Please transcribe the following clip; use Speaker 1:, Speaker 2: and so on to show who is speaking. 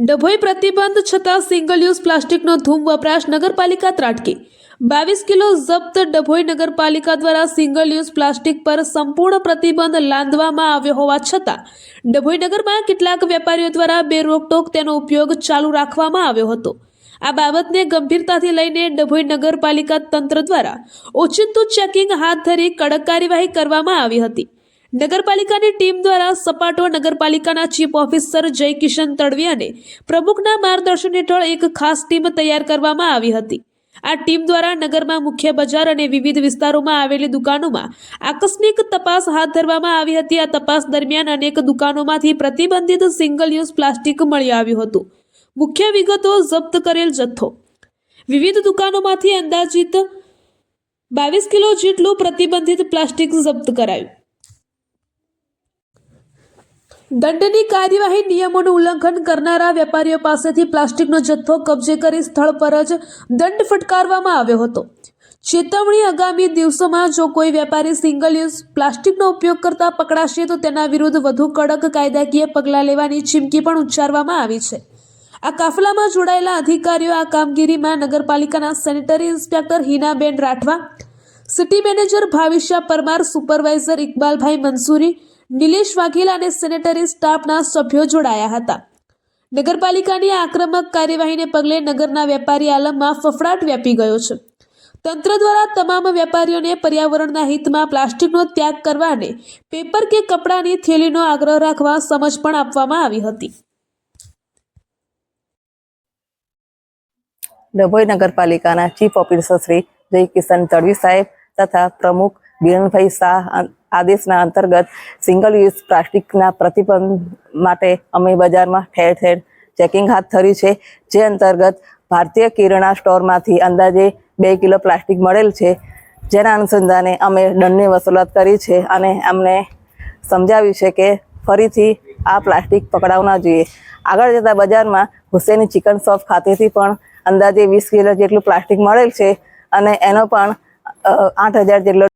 Speaker 1: ડભોઈ પ્રતિબંધ છતાં single use પ્લાસ્ટિકનો ધૂમ વપરાશ નગરપાલિકા ત્રાટકી. બાવીસ કિલો જપ્ત ડભોઈ નગરપાલિકા દ્વારા સિંગલ યુઝ પ્લાસ્ટિક પર સંપૂર્ણ પ્રતિબંધ લાદવામાં આવ્યો હોવા છતાં, ડભોઈ નગરમાં કેટલાક વેપારીઓ દ્વારા બે રોકટોક તેનો ઉપયોગ ચાલુ રાખવામાં આવ્યો હતો. આ બાબતને ગંભીરતાથી લઈને ડભોઈ નગરપાલિકા તંત્ર દ્વારા ઓચિંતું ચેકિંગ હાથ ધરી કડક કાર્યવાહી કરવામાં આવી હતી. નગરપાલિકાની ટીમ દ્વારા સપાટો નગરપાલિકાના ચીફ ઓફિસર જય કિશન તડવી અને પ્રમુખના માર્ગદર્શન હેઠળ એક ખાસ ટીમ તૈયાર કરવામાં આવી હતી. આ ટીમ દ્વારા નગરમાં મુખ્ય બજાર અને વિવિધ વિસ્તારોમાં આવેલી દુકાનોમાં આકસ્મિક તપાસ હાથ ધરવામાં આવી હતી. આ તપાસ દરમિયાન અનેક દુકાનોમાંથી પ્રતિબંધિત સિંગલ યુઝ પ્લાસ્ટિક મળી આવ્યું હતું. મુખ્ય વિગતો જપ્ત કરેલ જથ્થો. વિવિધ દુકાનોમાંથી અંદાજિત બાવીસ કિલો જેટલું પ્રતિબંધિત પ્લાસ્ટિક જપ્ત કરાયું. દંડની કાર્યવાહી નિયમોનું ઉલ્લંઘન કરનારા વેપારીઓ પાસેથી પ્લાસ્ટિકનો જથ્થો કબજે કરી સ્થળ પર જ દંડ ફટકારવામાં આવ્યો હતો. ચેતવણી આગામી દિવસોમાં જો કોઈ વેપારી સિંગલ યુઝ પ્લાસ્ટિકનો ઉપયોગ કરતા પકડાશે તો તેના વિરુદ્ધ વધુ કડક કાયદાકીય પગલાં લેવાની ચીમકી પણ ઉચ્ચારવામાં આવી છે. આ કાફલામાં જોડાયેલા અધિકારીઓ આ કામગીરીમાં નગરપાલિકાના sanitary inspector Hinaben Rathwa, city manager Bhavishya Parmar, supervisor Iqbalbhai Mansuri Nilesh Vaghel અને સેનેટરી સ્ટાફના સભ્યો જોડાયા હતા. નગરપાલિકાની આક્રમક કાર્યવાહીને પગલે નગરના વેપારી આલમમાં ફફડાટ વ્યાપી ગયો છે. તંત્ર દ્વારા તમામ વેપારીઓને પર્યાવરણના હિતમાં પ્લાસ્ટિકનો ત્યાગ કરવા અને પેપર કે કપડાની થેલીનો આગ્રહ રાખવા સમજ પણ આપવામાં આવી હતી.
Speaker 2: ડભોઈ નગરપાલિકાના ચીફ ઓફિસર શ્રી જય કિશન તડવી સાહેબ તથા પ્રમુખ બિરણભાઈ શાહ આદેશના અંતર્ગત સિંગલ યુઝ પ્લાસ્ટિકના પ્રતિબંધ માટે અમે બજારમાં ઠેર ઠેર ચેકિંગ હાથ ધરી છે. જે અંતર્ગત ભારતીય કિરણા સ્ટોરમાંથી અંદાજે બે કિલો પ્લાસ્ટિક મળેલ છે. જેના અનુસંધાને અમે દંડની વસૂલાત કરી છે અને અમને સમજાવ્યું છે કે ફરીથી આ પ્લાસ્ટિક પકડાવ ના જોઈએ. આગળ જતા બજારમાં હુસેની ચિકન શોપ ખાતેથી પણ અંદાજે વીસ કિલો જેટલું પ્લાસ્ટિક મળેલ છે અને એનો પણ આઠ હજાર જેટલો